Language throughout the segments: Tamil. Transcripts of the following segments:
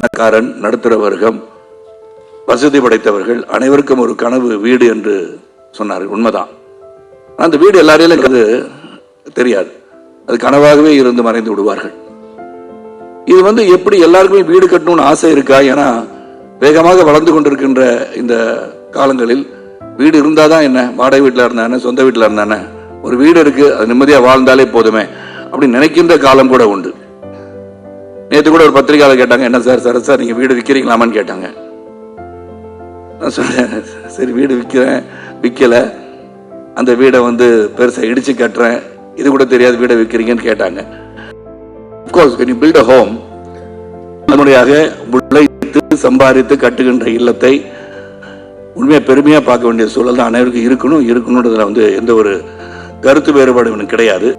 பணக்காரன் நடுத்தர வர்க்கம் வசதி படைத்தவர்கள் அனைவருக்கும் ஒரு கனவு வீடு என்று சொன்னார்கள் உண்மைதான். அந்த வீடு எல்லாரையும் அது தெரியாது. அது கனவாகவே இருந்து மறைந்து விடுவார்கள். இது வந்து எப்படி எல்லாருக்குமே வீடு கட்டணும்னு ஆசை இருக்கா? ஏன்னா வேகமாக வளர்ந்து கொண்டிருக்கின்ற இந்த காலங்களில் வீடு இருந்தாதான் என்ன? வாடகை வீட்டில் இருந்தானே சொந்த வீட்டில் இருந்தானே ஒரு வீடு இருக்கு அது நிம்மதியாக வாழ்ந்தாலே போதுமே அப்படி நினைக்கின்ற காலம் கூட உண்டு. நேற்று கூட ஒரு பத்திரிகையாளர் கேட்டாங்க என்ன சார் சார் சார் நீங்கள் வீடு விற்கிறீங்களாமான்னு கேட்டாங்க. நான் சொன்னேன் சரி வீடு விற்கிறேன் விற்கல அந்த வீடை வந்து பெருசாக இடித்து கட்டுறேன். இது கூட தெரியாது வீடை விற்கிறீங்கன்னு கேட்டாங்க. Course when you build a home அதனுடையாக உழைத்து சம்பாதித்து கட்டுகின்ற இல்லத்தை உண்மையாக பெருமையாக பார்க்க வேண்டிய சூழல் தான் அனைவருக்கும் இருக்கணும். இருக்கணுன்றதுல வந்து எந்த ஒரு கருத்து வேறுபாடு எனக்கு கிடையாது.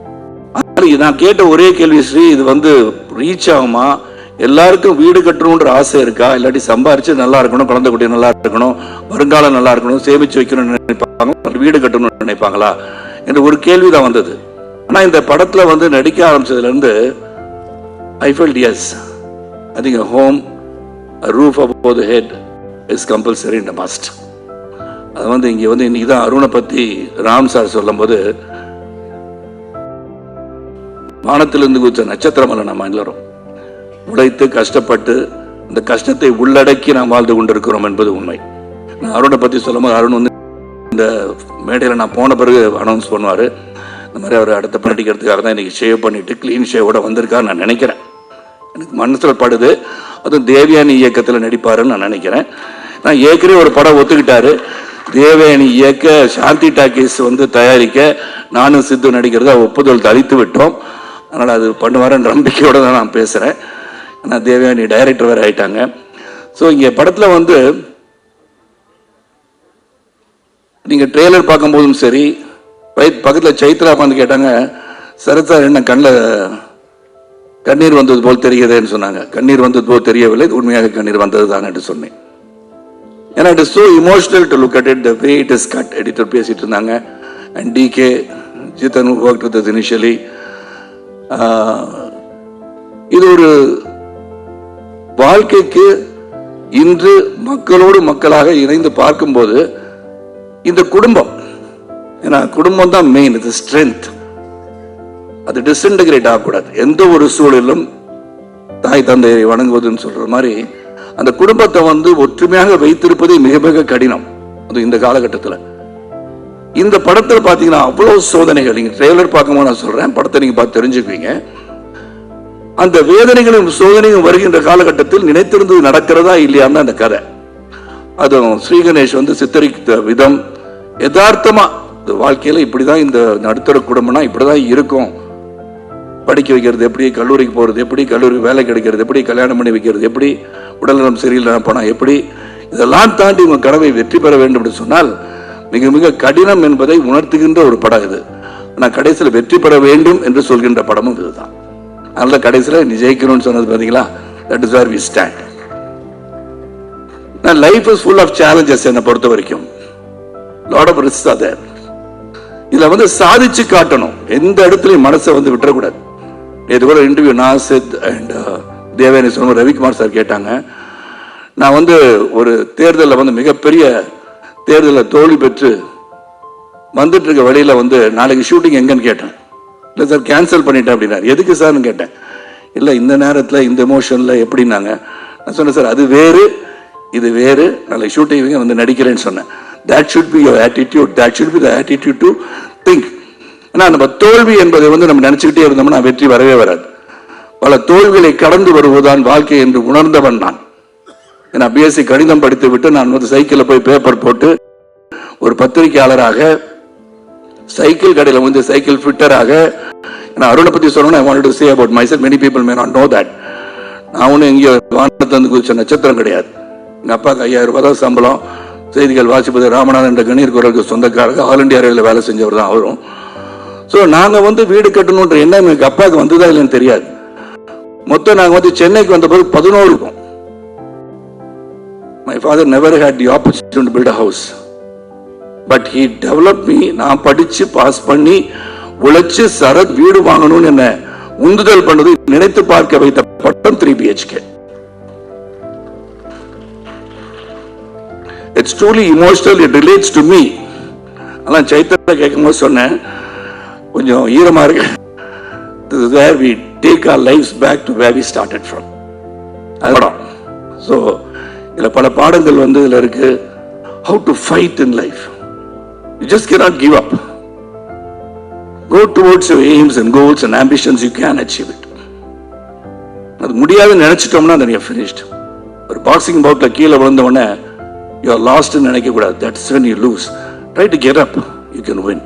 நான் கேட்ட ஒரே கேள்வி ஸ்ரீ இது வந்து ரீச் ஆகுமா? எல்லாருக்கும் வீடு கட்டணுன்ற ஆசை இருக்கா? இல்லாட்டி சம்பாரிச்சு நல்லா இருக்கணும் குழந்தை குட்டி நல்லா இருக்கணும் வருங்காலம் நல்லா இருக்கணும் சேமிச்சு வைக்கணும்னு நினைப்பாங்க வீடு கட்டணும்னு நினைப்பாங்களா? என்ற ஒரு கேள்வி தான் வந்தது. ஆனா இந்த படத்துல வந்து நடிக்க ஆரம்பிச்சதுல இருந்து I felt as I think home roof above the head is compulsory the must அது வந்து இங்க வந்து இன்னைக்கு தான் அருணை பத்தி ராம் சார் சொல்லும்போது வானத்திலிருந்து குதிச்ச நட்சத்திரம் அல்ல நம்ம எல்லாரும் உழைத்து கஷ்டப்பட்டு அந்த கஷ்டத்தை உள்ளடக்கி நாம் வாழ்ந்து கொண்டிருக்கிறோம் என்பது உண்மை. நான் அருணை பற்றி சொல்லும்போது அருண் வந்து இந்த மேடையில் நான் போன பிறகு அனௌன்ஸ் பண்ணுவார். இந்த மாதிரி அவர் அடுத்த பண்ணிக்கிறதுக்காக தான் இன்றைக்கி ஷேவ் பண்ணிவிட்டு க்ளீன் ஷேவோட வந்திருக்காரு நான் நினைக்கிறேன். எனக்கு மனசில் படுது. அதுவும் தேவயானி இயக்கத்தில் நடிப்பாருன்னு நான் நினைக்கிறேன். நான் ஏற்கனவே ஒரு படம் ஒத்துக்கிட்டாரு. தேவயானி இயக்க சாந்தி டாக்கீஸ் வந்து தயாரிக்க நானும் சித்து நடிக்கிறத ஒப்புதல் தளித்து விட்டோம். அதனால் அது பண்ணுவாருன்ற நம்பிக்கையோட தான் நான் பேசுகிறேன் ஆனால் தேவயானி டைரக்டர் வேறு ஆயிட்டாங்க. ஸோ இங்கே படத்தில் வந்து நீங்கள் ட்ரெய்லர் பார்க்கும்போதும் சரி பக்கத்தில் சைத்ரா வந்து கேட்டாங்க சரத் சார் என்ன கண்ணில் கண்ணீர் வந்தது போல் தெரிகிறதுன்னு சொன்னாங்க. கண்ணீர் வந்தது போல் தெரியவில்லை உண்மையாக கண்ணீர் வந்தது தான் என்று சொன்னேன். ஏன்னா it is so emotional to look at it the way it is cut editor பேசிட்டு இருந்தாங்க. And T K Jithan work with initially இது ஒரு வாழ்க்கைக்கு இன்று மக்களோடு மக்களாக இணைந்து பார்க்கும்போது இந்த குடும்பம் ஏன்னா குடும்பம் தான் மெயின் இது ஸ்ட்ரென்த் அது டிஸ்இன்டகிரேட் ஆகக்கூடாது. எந்த ஒரு சூழலிலும் தாய் தந்தையை வணங்குவதுன்னு சொல்ற மாதிரி அந்த குடும்பத்தை வந்து ஒற்றுமையாக வைத்திருப்பதே மிக மிக கடினம். அது இந்த காலகட்டத்தில். இந்த படத்தில் பார்த்தீங்கன்னா அவ்வளவு சோதனைகள். நீங்க ட்ரெய்லர் பார்க்கும்போது நான் சொல்றேன் படத்தை நீங்க பார்த்து தெரிஞ்சுக்குவீங்க. அந்த வேதனைகளும் சோதனையும் வருகின்ற காலகட்டத்தில் நினைத்திருந்தது நடக்கிறதா இல்லையான்னு அந்த கதை. அதுவும் ஸ்ரீகணேஷ் வந்து சித்தரித்த விதம் யதார்த்தமா இந்த வாழ்க்கையில இப்படிதான் இந்த நடுத்தர குடும்பம்னா இப்படிதான் இருக்கும். படிக்க வைக்கிறது எப்படி கல்லூரிக்கு போறது எப்படி கல்லூரிக்கு வேலை கிடைக்கிறது எப்படி கல்யாணம் பண்ணி வைக்கிறது எப்படி உடல்நலம் சரியில்லை போனால் எப்படி இதெல்லாம் தாண்டி உங்க கனவை வெற்றி பெற வேண்டும் என்று சொன்னால் மிக மிக கடினம் என்பதை உணர்த்துகின்ற ஒரு படம் இது. ஆனால் கடைசியில் வெற்றி பெற வேண்டும் என்று சொல்கின்ற படமும் இதுதான். அதனால கடைசியில் நீ ஜெயிக்கணும்னு சொன்னது பார்த்தீங்களா that is where we stand life is full of challenges என்னை பொறுத்த வரைக்கும். லாட் ஆஃப் ரிஸ்க் அதர் இதில் வந்து சாதிச்சு காட்டணும். எந்த இடத்துலையும் மனசை வந்து விட்டுறக்கூடாது. இது கூட இன்டர்வியூ நாசித் அண்ட் தேவயானி சொன்ன ரவிக்குமார் சார் கேட்டாங்க. நான் வந்து ஒரு தேர்தலில் வந்து மிகப்பெரிய தேர்தலில் தோல்வி பெற்று வந்துட்டு இருக்க வந்து நாளைக்கு ஷூட்டிங் எங்கன்னு கேட்டேன். இல்லை சார் கேன்சல் பண்ணிட்டேன் அப்படின்னாரு. எதுக்கு சார்னு கேட்டேன். இல்லை இந்த நேரத்தில் இந்த எமோஷனில் எப்படின்னாங்க? நான் சொன்னேன் சார் அது வேறு இது வேறு. நாளைக்கு ஷூட்டிங் வந்து நடிக்கிறேன்னு சொன்னேன். That should be your attitude that should be the attitude to think ஏன்னா நம்ம தோல்வி என்பதை வந்து நம்ம நினச்சிக்கிட்டே இருந்தோம்னா வெற்றி வரவே வராது. பல தோல்விகளை கடந்து வருவதுதான் வாழ்க்கை என்று உணர்ந்தவன் நான். நான் பிஎஸ்சி கணிதம் படித்து விட்டு நான் வந்து சைக்கிளில் போய் பேப்பர் போட்டு ஒரு பத்திரிகையாளராக சைக்கிள் கடையில் வந்து சைக்கிள் ஃபிட்டராக நான் அருணை பற்றி சொல்லணும் I want to say about my self many people may not know that நான் ஒன்றும் இங்கே வானத்தை வந்து குதிச்ச நட்சத்திரம் கிடையாது. எங்கள் அப்பாவுக்கு ஐயாயிரம் ரூபாய் தான் சம்பளம். செய்திகள் வாசிப்பது ராமநாதன் என்ற கணீர் குரலுக்கு சொந்தக்காரர். ஆல் இண்டியா ரயில்வே வேலை செஞ்சவர் தான் அவரும். ஸோ நாங்கள் வந்து வீடு கட்டணுன்ற எண்ணம் எங்கள் அப்பாவுக்கு வந்ததா இல்லைன்னு தெரியாது. மொத்தம் நாங்கள் வந்து சென்னைக்கு வந்த பிறகு பதினோரு இருக்கும். My father never had the opportunity to build a house but he develop me நான் படித்து பாஸ் பண்ணி உழைச்சி சரத் வீடு வாங்கணும்னு என்ன உந்துதல் பண்ணது நினைத்து பார்க்க வைத்த பட்டம் three BHK it's truly emotional it relates to me ஆனால் சைத்தன்ல கேட்கும் போது சொன்னேன் கொஞ்சம் ஈரமாக இருக்கு. This where we take our life back to where we started from படம் ஸோ இதில் பல பாடங்கள் வந்து இதில் இருக்கு how to fight in life you just K not give up go towards your aims and goals and ambitions you can achieve it அது முடியாதுன்னு நினைச்சிட்டோம்னா அது நீங்கள் ஃபினிஷ்ட் ஒரு பாக்ஸிங் பவுட்டில் கீழே விழுந்த உடனே யூ ஆர் லாஸ்ட்னு நினைக்கக்கூடாது that's when you lose try to get up you can win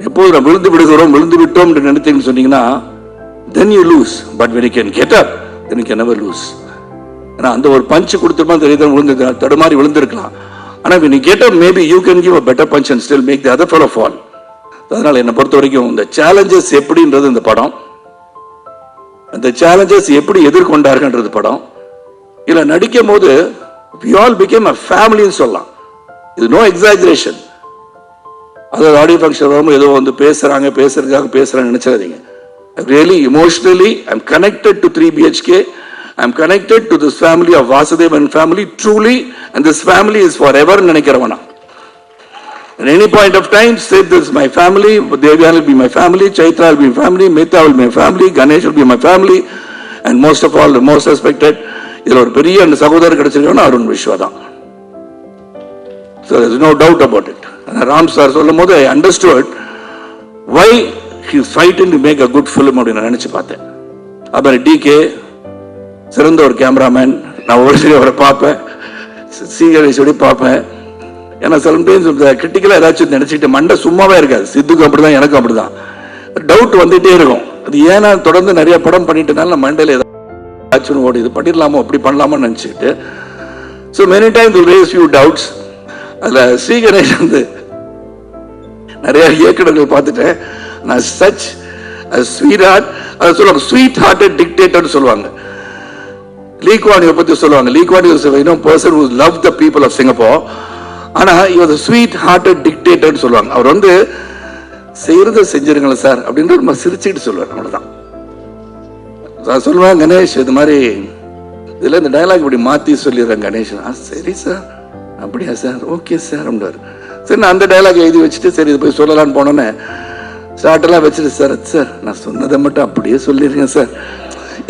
எப்போது நான் விழுந்து விடுகிறோம் விழுந்து விட்டோம் நினைத்தீங்கன்னு சொன்னீங்கன்னா then you lose but when you can get up then you can never lose ஏன்னா அந்த ஒரு பஞ்ச் கொடுத்துருமா தெரியுது? விழுந்து தடுமாறி விழுந்திருக்கலாம். ஆனால் நீ you maybe you maybe you can give a better punch and still make the other fellow fall. அதனால என்னை பொறுத்த வரைக்கும் இந்த சேலஞ்சஸ் எப்படின்றது இந்த படம். அந்த சேலஞ்சஸ் எப்படி எதிர்கொண்டார்கள்ன்றது படம். இதில் நடிக்கும் போது வி ஆல் பிகேம் அ ஃபேமிலின்னு சொல்லலாம். இது நோ எக்ஸாஜரேஷன் அதாவது ஆடியோ ஃபங்க்ஷன் வரும்போது ஏதோ வந்து பேசுறாங்க பேசுறதுக்காக பேசுகிறாங்க நினச்சிடாதீங்க. Really emotionally am connected to three BHK I'm connected to this family of Vasudevan family truly and this family is forever நினைக்கிறவனா At any point of time, say this is my family, Devyan will be my family, Chaitra will be my family, Mehta will be my family, Ganesh will be my family, and most of all, the most respected, இதுல ஒரு பெரிய அந்த சகோதரர் கிடைச்சிருக்கான அருண் விஸ்வா தான் So there's no doubt about it. ஆனா ராம் சார் சொல்லும் போது I understood why he fighting to make a good film அப்படின்னு நான் நினைச்சு பார்த்தேன் அப்புறம் டி கே சிறந்த ஒரு கேமராமேன். நான் ஒரு சில அவரை பார்ப்பேன். சீகரேஸ்வரி பார்ப்பேன். ஏன்னா சில டைம்ஸ் கிரிட்டிக்கலாக ஏதாச்சும் நினைச்சிட்டு மண்டை சும்மாவே இருக்காது. சித்துக்கும் அப்படிதான் எனக்கும் அப்படிதான். டவுட் வந்துட்டே இருக்கும். அது ஏன்னா தொடர்ந்து நிறைய படம் பண்ணிட்டனால நம்ம மண்டையில ஏதாச்சும் ஓடி. இது பண்ணிடலாமோ அப்படி பண்ணலாமோன்னு நினைச்சிட்டு so many time raise few doubts அதுல சீகரை கணேஷ் வந்து நிறைய இயக்குநர்கள் பார்த்துட்டேன். நான் சச் ஸ்வீட் ஹார்ட் அதை சொல்லுவாங்க ஸ்வீட் ஹார்ட்டட் டிக்டேட்டர்னு சொல்லுவாங்க. லீக்வானியை பத்தி சொல்லுவாங்க. Lee Kuan Yew was you know person who love the people of Singapore ஆனா இவர் ஸ்வீட் ஹார்ட்டட் டிக்டேட்டர்னு சொல்லுவாங்க. அவர் வந்து செய்யறத செஞ்சிருங்களேன் சார் அப்படின்னு ரொம்ப சிரிச்சுட்டு சொல்லுவார். அவ்வளவுதான். நான் சொல்லுவேன் கணேஷ் இது மாதிரி இதுல இந்த டயலாக் இப்படி மாத்தி சொல்லிடுறேன் கணேஷ். ஆ சரி சார். அப்படியா சார்? ஓகே சார் அப்படின்றாரு சரி நான் அந்த டயலாக் எழுதி வச்சுட்டு சரி இது போய் சொல்லலாம்னு போனோன்னே ஸ்டார்டெல்லாம் வச்சுட்டு சார் சார் நான் சொன்னதை மட்டும் அப்படியே சொல்லிடுங்க சார்.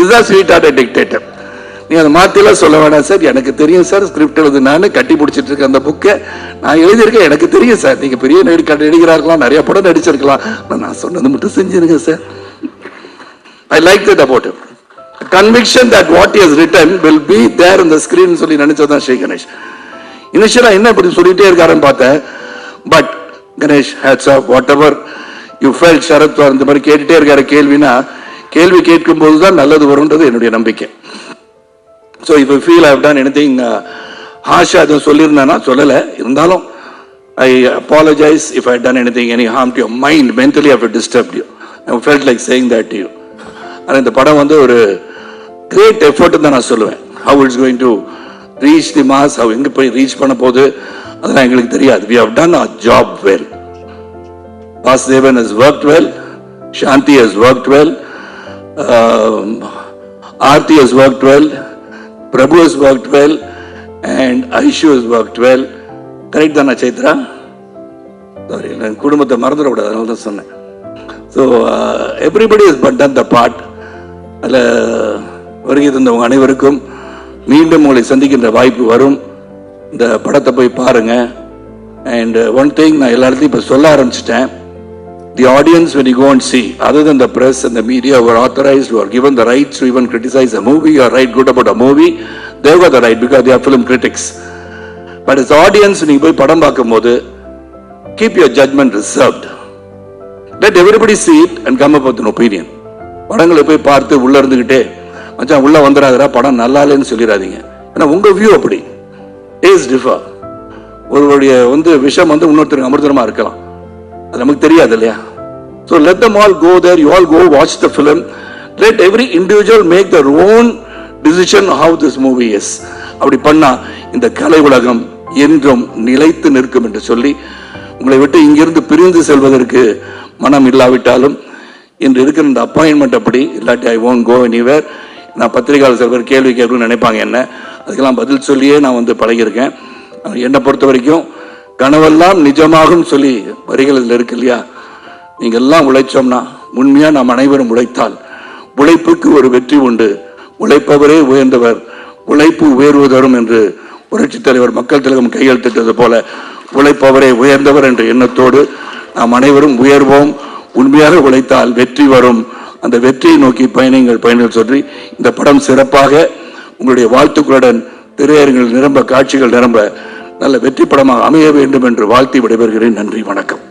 இதுதான் ஸ்வீட் ஹார்ட் டிக்டேட்டர் நீ அதை மாற்றிலாம் சொல்ல வேணாம் சார். எனக்கு தெரியும் சார் ஸ்கிரிப்ட் எழுது. நான் கட்டி பிடிச்சிட்டு இருக்கேன் அந்த புக்கை நான் எழுதியிருக்கேன். எனக்கு தெரியும் சார். நீங்கள் பெரிய நடிக்க நடிகரா நிறைய படம் நடிச்சிருக்கலாம். ஆனால் நான் சொன்னது மட்டும் செஞ்சிருங்க sir. I like that about conviction that what is written will be there இந்த ஸ்கிரீன் சொல்லி நினைச்சதான் ஸ்ரீ கணேஷ். இனிஷியலா என்ன இப்படி சொல்லிட்டே இருக்காருன்னு பார்த்தேன். But Ganesh hats off what ever you feel Sarath இந்த மாதிரி கேட்டுட்டே இருக்காரு. கேள்வினா கேள்வி கேட்கும் போது தான் நல்லது வரும்ன்றது என்னுடைய நம்பிக்கை. ஸோ இப்போ feel have done anything harsh எதுவும் சொல்லியிருந்தேன்னா சொல்லலை. இருந்தாலும் I apologise if I done anything any harm to your mind mentally have disturb you I felt like saying that to you ஆனால் இந்த படம் வந்து ஒரு கிரேட் எஃபர்ட் தான் நான் சொல்லுவேன். How it's going to reach the mass how எங்கே போய் ரீச் பண்ண போகுது அதெல்லாம் எங்களுக்கு தெரியாது. We have done a job well Vasudevan has work well, Shanthi has work well, Aarthi Aarti work worked Prabhu has worked well, and Aishu has worked well. Correct தானா சைத்ரா? சாரி என் குடும்பத்தை மறந்துடக்கூடாது அதனால தான் சொன்னேன். So everybody is but done the part அதில் வருகை தந்தவங்க அனைவருக்கும் மீண்டும் உங்களை சந்திக்கின்ற வாய்ப்பு வரும். இந்த படத்தை போய் பாருங்கள் அண்ட் ஒன் திங் நான் எல்லா இடத்தையும் இப்போ சொல்ல ஆரம்பிச்சிட்டேன். The audience, when you go and see, other than the press and the media who are authorized, who are given the rights to even criticize a movie or write good about a movie, they've got the right because they are film critics. But as audience, நீங்க போய் படம் பார்க்கும்போது keep your judgment reserved. Let everybody see it and come up with an opinion. படங்களை போய் பார்த்து உள்ள இருந்துகிட்டே மச்சான் உள்ள வந்துடாதரா படம் நல்லா இல்லைன்னு சொல்லிடாதீங்க ஏன்னா உங்க வியூ அப்படி டேஸ்ட் டிஃபர் ஒருவருடைய வந்து விஷம் வந்து இன்னொருத்தருக்கு அமிர்தமா இருக்கலாம் அது நமக்கு தெரியாது இல்லையா? So let them all go there you all go watch the film let every individual make their own decision how this movie is அப்படி பண்ணா இந்த கலை உலகம் என்றும் நிலைத்து நிற்கும் என்று சொல்லி உங்களை விட்டு இங்கிருந்து பிரிந்து செல்வதற்கு மனம் இல்லாவிட்டாலும் இன்று இருக்கிற இந்த அப்பாயின்மெண்ட் அப்படி இல்லாட்டி ஐ ஓன் கோ எனிவேர் நான் பத்திரிகையாளர் சில பேர் கேள்வி கேட்கணும்னு நினைப்பாங்க என்ன? அதுக்கெல்லாம் பதில் சொல்லியே நான் வந்து பழகியிருக்கேன். என்னை பொறுத்த வரைக்கும் கனவெல்லாம் நிஜமாகும் சொல்லி வரிகள் இதுல இருக்கு இல்லையா? நீங்க எல்லாம் உழைச்சோம்னா உண்மையா நாம் அனைவரும் உழைத்தால் உழைப்புக்கு ஒரு வெற்றி உண்டு. உழைப்பவரே உயர்ந்தவர் உழைப்பு உயர்வு தரும் என்று புரட்சித் தலைவர் மக்கள் திலகம் கையெழுத்திட்டது போல உழைப்பவரே உயர்ந்தவர் என்ற எண்ணத்தோடு நாம் அனைவரும் உயர்வோம். உண்மையாக உழைத்தால் வெற்றி வரும். அந்த வெற்றியை நோக்கி பயணிங்கள் பயணிகள் சொல்லி இந்த படம் சிறப்பாக உங்களுடைய வாழ்த்துக்களுடன் திரையரங்கில் நிரம்ப காட்சிகள் நிரம்ப நல்ல வெற்றி படமாக அமைய வேண்டும் என்று வாழ்த்தி விடைபெறுகிறேன். நன்றி வணக்கம்.